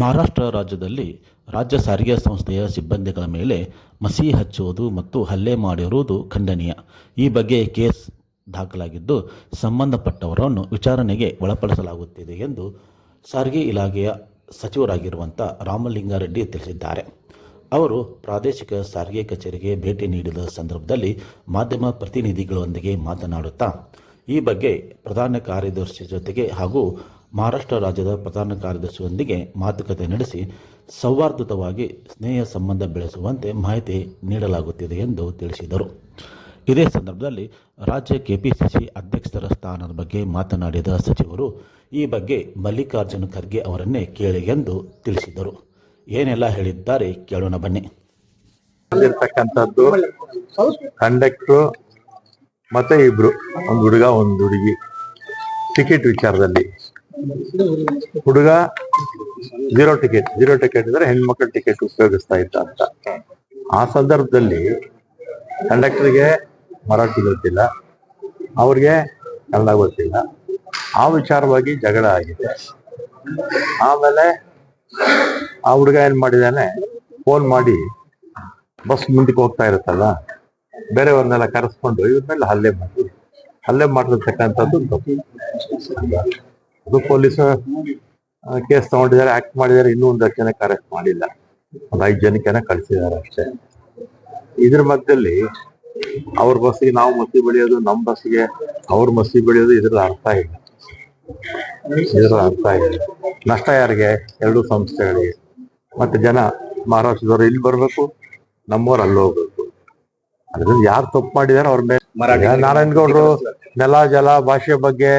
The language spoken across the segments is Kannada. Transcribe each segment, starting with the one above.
ಮಹಾರಾಷ್ಟ್ರ ರಾಜ್ಯದಲ್ಲಿ ರಾಜ್ಯ ಸಾರಿಗೆ ಸಂಸ್ಥೆಯ ಸಿಬ್ಬಂದಿಗಳ ಮೇಲೆ ಮಸಿ ಹಚ್ಚುವುದು ಮತ್ತು ಹಲ್ಲೆ ಮಾಡಿರುವುದು ಖಂಡನೀಯ. ಈ ಬಗ್ಗೆ ಕೇಸ್ ದಾಖಲಾಗಿದ್ದು ಸಂಬಂಧಪಟ್ಟವರನ್ನು ವಿಚಾರಣೆಗೆ ಒಳಪಡಿಸಲಾಗುತ್ತಿದೆ ಎಂದು ಸಾರಿಗೆ ಇಲಾಖೆಯ ಸಚಿವರಾಗಿರುವಂಥ ರಾಮಲಿಂಗಾರೆಡ್ಡಿ ತಿಳಿಸಿದ್ದಾರೆ. ಅವರು ಪ್ರಾದೇಶಿಕ ಸಾರಿಗೆ ಕಚೇರಿಗೆ ಭೇಟಿ ನೀಡಿದ ಸಂದರ್ಭದಲ್ಲಿ ಮಾಧ್ಯಮ ಪ್ರತಿನಿಧಿಗಳೊಂದಿಗೆ ಮಾತನಾಡುತ್ತಾ, ಈ ಬಗ್ಗೆ ಪ್ರಧಾನ ಕಾರ್ಯದರ್ಶಿ ಜೊತೆಗೆ ಹಾಗೂ ಮಹಾರಾಷ್ಟ್ರ ರಾಜ್ಯದ ಪ್ರಧಾನ ಕಾರ್ಯದರ್ಶಿಯೊಂದಿಗೆ ಮಾತುಕತೆ ನಡೆಸಿ ಸೌಹಾರ್ದಯುತವಾಗಿ ಸ್ನೇಹ ಸಂಬಂಧ ಬೆಳೆಸುವಂತೆ ಮಾಹಿತಿ ನೀಡಲಾಗುತ್ತಿದೆ ಎಂದು ತಿಳಿಸಿದರು. ಇದೇ ಸಂದರ್ಭದಲ್ಲಿ ರಾಜ್ಯ ಕೆಪಿಸಿಸಿ ಅಧ್ಯಕ್ಷರ ಸ್ಥಾನದ ಬಗ್ಗೆ ಮಾತನಾಡಿದ ಸಚಿವರು, ಈ ಬಗ್ಗೆ ಮಲ್ಲಿಕಾರ್ಜುನ ಖರ್ಗೆ ಅವರನ್ನೇ ಕೇಳಿ ಎಂದು ತಿಳಿಸಿದರು. ಏನೆಲ್ಲ ಹೇಳಿದ್ದಾರೆ ಕೇಳೋಣ ಬನ್ನಿ. ಕಂಡಕ್ಟ್ರು ಮತ್ತೆ ಇಬ್ರು, ಒಂದು ಹುಡುಗ, ಒಂದು ಹುಡುಗಿ. ಟಿಕೆಟ್ ವಿಚಾರದಲ್ಲಿ ಹುಡುಗ ಜೀರೋ ಟಿಕೆಟ್ ಜೀರೋ ಟಿಕೆಟ್ ಇದ್ರೆ ಹೆಣ್ಮಕ್ಳ ಟಿಕೆಟ್ ಉಪಯೋಗಿಸ್ತಾ ಇದ್ದ ಅಂತ. ಆ ಸಂದರ್ಭದಲ್ಲಿ ಕಂಡಕ್ಟರ್ಗೆ ಮರಾಠಿ ಗೊತ್ತಿಲ್ಲ, ಅವ್ರಿಗೆ ಕನ್ನಡ ಗೊತ್ತಿಲ್ಲ. ಆ ವಿಚಾರವಾಗಿ ಜಗಳ ಆಗಿದೆ. ಆಮೇಲೆ ಆ ಹುಡುಗ ಏನ್ ಮಾಡಿದಾನೆ ಫೋನ್ ಮಾಡಿ ಬಸ್ ಮುಂದಕ್ಕೆ ಹೋಗ್ತಾ ಇರುತ್ತಲ್ಲ, ಬೇರೆಯವ್ರನ್ನೆಲ್ಲ ಕರೆಸ್ಕೊಂಡು ಇವ್ರ ಮೇಲೆ ಹಲ್ಲೆ ಮಾಡಿ, ಹಲ್ಲೆ ಮಾಡಿರ್ತಕ್ಕಂಥದ್ದು ಅದು ಪೊಲೀಸ್ ಕೇಸ್ ತಗೊಂಡಿದ್ದಾರೆ ಆಕ್ಟ್ ಮಾಡಿದ್ದಾರೆ ಇನ್ನೂ ಒಂದಷ್ಟು ಜನಕ್ಕೆ ಅರೆಸ್ಟ್ ಮಾಡಿಲ್ಲ. ಒಂದು ಐದು ಜನಕ್ಕೆನ ಕಳಿಸಿದ್ದಾರೆ ಅಷ್ಟೇ. ಇದ್ರ ಮಧ್ಯದಲ್ಲಿ ಅವ್ರ ಬಸ್ಸಿಗೆ ನಾವು ಮಸಿ ಬೆಳೆಯೋದು ನಮ್ಮ ಬಸ್ಸಿಗೆ ಅವ್ರ ಮಸಿ ಬೆಳೆಯೋದು ಇದ್ರ ಅರ್ಥ ಇಲ್ಲ. ಇದ್ರ ಅರ್ಥ ಇಲ್ಲ. ನಷ್ಟ ಯಾರಿಗೆ? ಎರಡು ಸಂಸ್ಥೆಗಳಿಗೆ. ಮತ್ತೆ ಜನ ಮಹಾರಾಷ್ಟ್ರದವ್ರು ಇಲ್ಲಿ ಬರಬೇಕು ನಮ್ಮವ್ರು ಅಲ್ಲಿ ಹೋಗ್ಬೇಕು. ಅದ್ರಿಂದ ಯಾರು ತಪ್ಪು ಮಾಡಿದಾರೆ ಅವ್ರ ಮೇಲೆ. ನಾರಾಯಣಗೌಡರು ನೆಲ ಜಲ ಭಾಷೆ ಬಗ್ಗೆ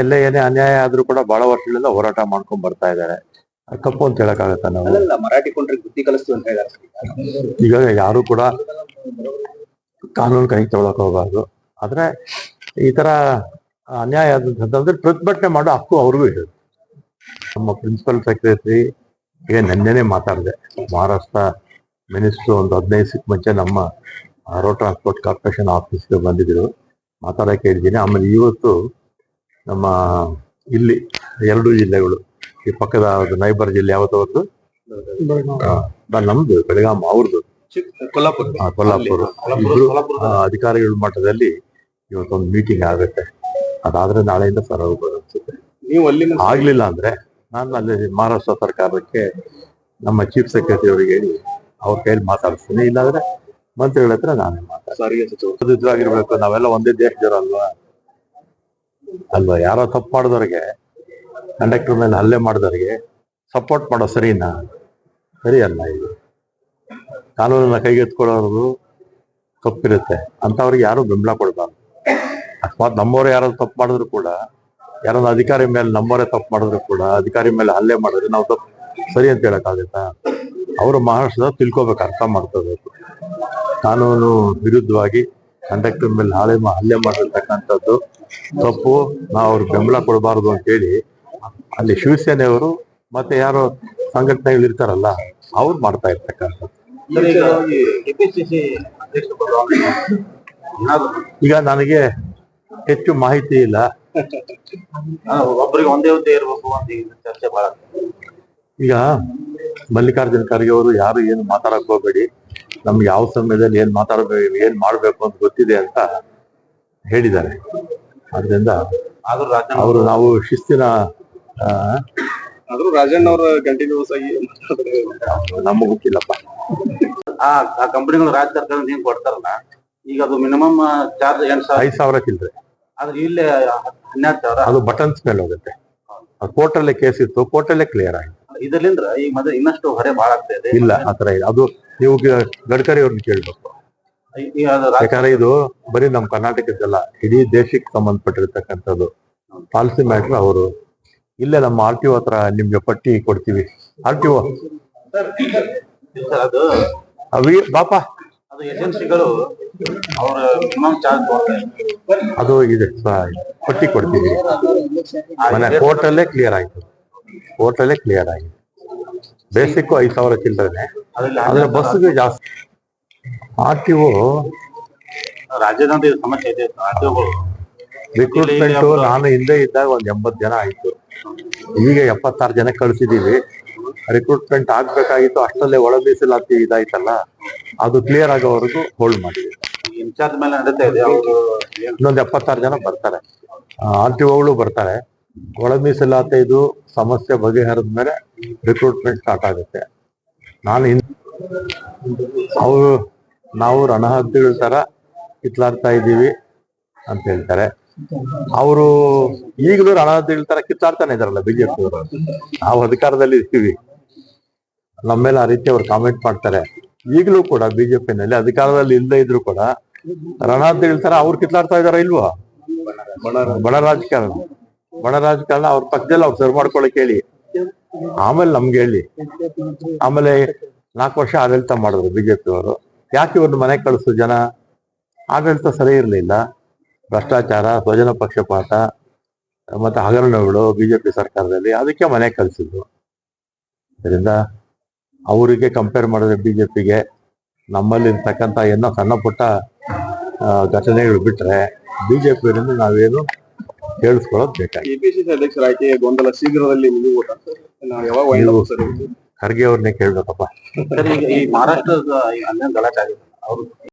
ಎಲ್ಲೇ ಏನೇ ಅನ್ಯಾಯ ಆದ್ರೂ ಕೂಡ ಬಹಳ ವರ್ಷಗಳಿಂದ ಹೋರಾಟ ಮಾಡ್ಕೊಂಡ್ ಬರ್ತಾ ಇದ್ದಾರೆ. ತಪ್ಪು ಅಂತ ಹೇಳಕ್ಕಾಗತ್ತ ನಾವು? ಮರಾಠಿ ಕೊಂಡ್ರೆ ಬುದ್ಧಿ ಕಲಿಸ್ತು ಅಂತ ಹೇಳಿದಾರೆ ಈಗ ಯಾರು ಕೂಡ ಕಾನೂನು ಕೈ ತೊಗೊಳಕ್ ಹೋಗಬಾರ್ದು. ಆದ್ರೆ ಈ ತರ ಅನ್ಯಾಯ ಆದಂತಂದ್ರೆ ಪ್ರತಿಭಟನೆ ಮಾಡೋ ಹಕ್ಕು ಅವ್ರಿಗೂ ಇದೆ. ನಮ್ಮ ಪ್ರಿನ್ಸಿಪಲ್ ಸೆಕ್ರೆಟರಿ ಈಗ ನೆನ್ನೆನೆ ಮಾತಾಡಿದೆ. ಮಹಾರಾಷ್ಟ್ರ ಮಿನಿಸ್ಟ್ರು ಒಂದು ಹದಿನೈದು ಸಿಕ್ ಮುಂಚೆ ನಮ್ಮ ರೋಡ್ ಟ್ರಾನ್ಸ್ಪೋರ್ಟ್ ಕಾರ್ಪೊರೇಷನ್ ಆಫೀಸ್ಗೆ ಬಂದಿದ್ರು. ಮಾತಾಡಕ್ಕೆ ಹೇಳಿದ್ದೀನಿ. ಆಮೇಲೆ ಇವತ್ತು ನಮ್ಮ ಇಲ್ಲಿ ಎರಡು ಜಿಲ್ಲೆಗಳು. ಈ ಪಕ್ಕದ ನೈಬರ್ ಜಿಲ್ಲೆ ಯಾವತ್ತವತ್ತು? ನಮ್ದು ಬೆಳಗಾಂ ಅವ್ರದ್ದು. ಕೊಲ್ಲಾಪುರ. ಕೊಲ್ಲಾಪುರ. ಇಬ್ರು ಅಧಿಕಾರಿಗಳ ಮಟ್ಟದಲ್ಲಿ ಇವತ್ತೊಂದು ಮೀಟಿಂಗ್ ಆಗುತ್ತೆ. ಅದಾದ್ರೆ ನಾಳೆಯಿಂದ ಸರ್ ಹೋಗ್ಬೋದು ಅನ್ಸುತ್ತೆ ನೀವು ಅಲ್ಲಿ ಆಗ್ಲಿಲ್ಲ ಅಂದ್ರೆ ನಾನು ಅಲ್ಲಿ ಮಹಾರಾಷ್ಟ್ರ ಸರ್ಕಾರಕ್ಕೆ ನಮ್ಮ ಚೀಫ್ ಸೆಕ್ರೆಟರಿ ಅವರಿಗೆ ಹೇಳಿ ಅವ್ರ ಕೈಯಲ್ಲಿ ಮಾತಾಡಿಸ್ತೀನಿ. ಇಲ್ಲಾಂದ್ರೆ ಮಂತ್ರಿಗಳ ಹತ್ರ ನಾನೇ ಮಾತಾಡ್ತೀನಿ. ನಾವೆಲ್ಲ ಒಂದೇ ದೇಶದವ್ರು ಅಲ್ವಾ ಯಾರೋ ತಪ್ಪು ಮಾಡಿದವ್ರಿಗೆ ಕಂಡಕ್ಟರ್ ಮೇಲೆ ಹಲ್ಲೆ ಮಾಡಿದವ್ರಿಗೆ ಸಪೋರ್ಟ್ ಮಾಡೋ ಸರಿನಾ? ಸರಿ ಅಲ್ಲ ಇದು. ಕಾನೂನನ್ನ ಕೈಗೆತ್ಕೊಳ್ಳೋರು ತಪ್ಪಿರುತ್ತೆ. ಅಂತವ್ರಿಗೆ ಯಾರು ಬೆಂಬಲ ಕೊಡಬಾರ್ದು. ಅಕಸ್ಮಾತ್ ನಮ್ಮವರೇ ಯಾರು ತಪ್ಪು ಮಾಡಿದ್ರು ಕೂಡ ಯಾರನ್ನ ಅಧಿಕಾರಿ ಮೇಲೆ ನಮ್ಮವರೇ ತಪ್ಪು ಮಾಡಿದ್ರು ಕೂಡ, ಅಧಿಕಾರಿ ಮೇಲೆ ಹಲ್ಲೆ ಮಾಡಿದ್ರೆ ನಾವು ತಪ್ಪು ಸರಿ ಅಂತ ಹೇಳಕ್ಕಾಗತ್ತಾ ಅವರು ಮಹಾರಾಷ್ಟ್ರದ ತಿಳ್ಕೊಬೇಕು, ಅರ್ಥ ಮಾಡ್ಕೋಬೇಕು. ಕಾನೂನು ವಿರುದ್ಧವಾಗಿ ಕಂಡಕ್ಟರ್ ಮೇಲೆ ಹಾಳೆ ಹಲ್ಲೆ ಮಾಡಿರ್ತಕ್ಕಂಥದ್ದು ತಪ್ಪು. ನಾವು ಅವ್ರಿಗೆ ಬೆಂಬಲ ಅಂತ ಅಂತೇಳಿ ಅಲ್ಲಿ ಶಿವಸೇನೆಯವರು ಮತ್ತೆ ಯಾರು ಸಂಘಟನೆಗಳು ಇರ್ತಾರಲ್ಲ ಅವ್ರು ಮಾಡ್ತಾ ಇರ್ತಕ್ಕಂಥದ್ದು. ಈಗ ನನಗೆ ಹೆಚ್ಚು ಮಾಹಿತಿ ಇಲ್ಲ. ಒಬ್ಬರಿಗೆ ಒಂದೇ ಹುದ್ದೆ ಇರಬೇಕು ಅಂತ ಚರ್ಚೆ ಬಹಳ ಈಗ ಮಲ್ಲಿಕಾರ್ಜುನ ಖರ್ಗೆ ಅವರು ಯಾರು ಏನು ಮಾತಾಡಕ್ ಹೋಗ್ಬೇಡಿ. ನಮ್ಗೆ ಯಾವ ಸಮಯದಲ್ಲಿ ಏನ್ ಮಾತಾಡಬೇಕು ಏನ್ ಮಾಡ್ಬೇಕು ಅಂತ ಗೊತ್ತಿದೆ ಅಂತ ಹೇಳಿದ್ದಾರೆ. ರಾಜಣ್ಣ ಅವರು ನಾವು ಶಿಸ್ತಿನ ಆದ್ರೂ ರಾಜಣ್ಣ ಅವರ ಕಂಟಿನ್ಯೂಸ್ ಆಗಿ ನಮಗ್ ಗೊತ್ತಿಲ್ಲಪ್ಪ. ಆ ಆ ಕಂಪನಿಗಳು ರಾಜ್ಯ ಸರ್ಕಾರದಿಂದ ಏನ್ ಕೊಡ್ತಾರಲ್ಲ ಈಗ ಅದು ಮಿನಿಮಮ್ ಚಾರ್ಜ್ ಎಂಟು ಸಾವಿರ ಐದ್ ಸಾವಿರ ಚಿಲ್ಲರೆ ಆದ್ರೆ ಇಲ್ಲೇ ಹನ್ನೆರಡು ಸಾವಿರ? ಅದು ಬಟನ್ಸ್ ಮೇಲೆ ಹೋಗುತ್ತೆ. ಕೋರ್ಟಲ್ಲೇ ಕೇಸ್ ಇತ್ತು ಕೋರ್ಟಲ್ಲೇ ಕ್ಲಿಯರ್ ಆಗಿದೆ ಇದರಿಂದ ಈ ಮದ್ವೆ ಇನ್ನಷ್ಟು ಹೊರೆ ಬಹಳ ಆಗ್ತಾ ಇದೆ. ಇಲ್ಲ ಆತರ ಇಲ್ಲ. ಅದು ನೀವು ಗಡ್ಕರಿ ಅವ್ರನ್ನ ಕೇಳ್ಬೇಕು. ಈಗ ಅದು ರಾಜ್ಯ ಯಾಕಂದ್ರೆ ಇದು ಬರೀ ನಮ್ ಕರ್ನಾಟಕದ್ದಲ್ಲ ಇಡೀ ದೇಶಕ್ಕೆ ಸಂಬಂಧಪಟ್ಟಿರ್ತಕ್ಕಂಥದ್ದು. ಪಾಲಿಸಿ ಮ್ಯಾಟ್ರ್ ಅವರು. ಇಲ್ಲೇ ನಮ್ಮ ಆರ್ ಟಿ ಒ ಹತ್ರ ನಿಮ್ಗೆ ಪಟ್ಟಿ ಕೊಡ್ತೀವಿ. R T O. ಸರ್ ಅದು ಅವಿ ಬಾಪ. ಅದು ಏಜೆನ್ಸಿಗಳು ಅವ್ರ ಮಿನಿಮಮ್ ಚಾರ್ಜ್ ಅದು ಇದೆ ಸ- ಪಟ್ಟಿ ಕೊಡ್ತೀವಿ. ಮನೆ ಕೋರ್ಟಲ್ಲೇ ಕ್ಲಿಯರ್ ಆಯ್ತು. ಕೋರ್ಟಲ್ಲೇ ಕ್ಲಿಯರ್ ಆಗಿದೆ. ಬೇಸಿಕ್ ಐದು ಸಾವಿರ ಚಿಲ್ಲರೆ ಆದ್ರೆ ಬಸ್ಗೆ ಜಾಸ್ತಿ. ಆರ್ ಟಿ ಒ ರಾಜ್ಯದಂತ ಇದು. ಸಮಸ್ಯೆ ರಿಕ್ರೂಟ್ಮೆಂಟ್ ನಾನು ಹಿಂದೆ ಇದ್ದಾಗ ಒಂದ್ ಎಂಬತ್ ಜನ ಆಯ್ತು. ಈಗ ಎಪ್ಪತ್ತಾರು ಜನ ಕಳ್ಸಿದೀವಿ. ರಿಕ್ರೂಟ್ಮೆಂಟ್ ಆಗ್ಬೇಕಾಗಿತ್ತು. ಅಷ್ಟಲ್ಲೇ ಒಳ ಮೀಸಲಾತಿ ಇದಾಯ್ತಲ್ಲ. ಅದು ಕ್ಲಿಯರ್ ಆಗೋವರೆಗೂ ಹೋಲ್ಡ್ ಮಾಡಿದೆ. ಇನ್ಚಾರ್ಜ್ ಮೇಲೆ ನಡೀತಾ ಇದೆ. ಇನ್ನೊಂದು ಎಪ್ಪತ್ತಾರು ಜನ ಬರ್ತಾರೆ. ಆರ್ ಟಿ ಒಗಳು ಬರ್ತಾರೆ. ಒಳ ಮೀಸಲಾತಿ ಇದು ಸಮಸ್ಯೆ ಬಗೆಹರಿದ ಮೇಲೆ ರಿಕ್ರೂಟ್ಮೆಂಟ್ ಸ್ಟಾರ್ಟ್ ಆಗುತ್ತೆ. ನಾನು ಅವರು ನಾವು ರಣಹದ್ದುಗಳ ತರ ಕಿತ್ಲಾಡ್ತಾ ಇದ್ದೀವಿ ಅಂತ ಹೇಳ್ತಾರೆ. ಅವರು ಈಗಲೂ ರಣಹದ್ದುಗಳ ತರ ಕಿತ್ತಾಡ್ತಾನೆ ಇದಾರಲ್ಲ ಬಿಜೆಪಿ ಅವರು. ನಾವು ಅಧಿಕಾರದಲ್ಲಿ ಇರ್ತೀವಿ ನಮ್ಮ ಮೇಲೆ ಆ ರೀತಿ ಅವ್ರು ಕಾಮೆಂಟ್ ಮಾಡ್ತಾರೆ. ಈಗಲೂ ಕೂಡ ಬಿಜೆಪಿನಲ್ಲಿ ಅಧಿಕಾರದಲ್ಲಿ ಇಲ್ಲದೆ ಇದ್ರು ಕೂಡ ರಣಹದ್ದುಗಳ ತರ ಅವ್ರು ಕಿತ್ಲಾಡ್ತಾ ಇದಾರ ಇಲ್ವಾ? ಬಡ ರಾಜಕಾರಣ ಬಡ ರಾಜಕಾರಣ ಅವ್ರ ಪಕ್ಕದಲ್ಲಿ ಅವ್ರು ಸರ್ವ್ ಮಾಡ್ಕೊಳಕ್ ಹೇಳಿ. ಆಮೇಲೆ ನಮ್ಗೆ ಹೇಳಿ. ಆಮೇಲೆ ನಾಲ್ಕು ವರ್ಷ ಆಡಳಿತ ಮಾಡಿದ್ರು ಬಿಜೆಪಿ ಅವರು. ಯಾಕೆ ಇವ್ರನ್ನ ಮನೆ ಕಳಿಸು ಜನ? ಆಡಳಿತ ಸರಿ ಇರಲಿಲ್ಲ. ಭ್ರಷ್ಟಾಚಾರ, ಸ್ವಜನ ಪಕ್ಷಪಾತ, ಮತ್ತೆ ಹಗರಣಗಳು ಬಿಜೆಪಿ ಸರ್ಕಾರದಲ್ಲಿ ಅದಕ್ಕೆ ಮನೆ ಕಳಿಸಿದ್ರು. ಅದರಿಂದ ಅವರಿಗೆ ಕಂಪೇರ್ ಮಾಡಿದ್ರೆ ಬಿಜೆಪಿಗೆ ನಮ್ಮಲ್ಲಿ ಇರ್ತಕ್ಕಂಥ ಏನೋ ಸಣ್ಣ ಪುಟ್ಟ ಘಟನೆಗಳು ಬಿಟ್ರೆ ಬಿಜೆಪಿಯವರಿಂದ ನಾವೇನು ಕೇಳಿಸ್ಕೊಳ್ಳೋದು ಬೇಕಾಗಿ ಕೆಪಿಸಿಸಿ ಅಧ್ಯಕ್ಷರ ಆಯ್ಕೆ ಗೊಂದಲ ಶೀಘ್ರದಲ್ಲಿ? ಖರ್ಗೆ ಅವ್ರನ್ನೇ ಕೇಳ್ಬೇಕಪ್ಪ. ಸರ್ ಈಗ ಈ ಮಹಾರಾಷ್ಟ್ರದ ಗಲಾಟೆ ಆಗಿದೆ. ಅವರು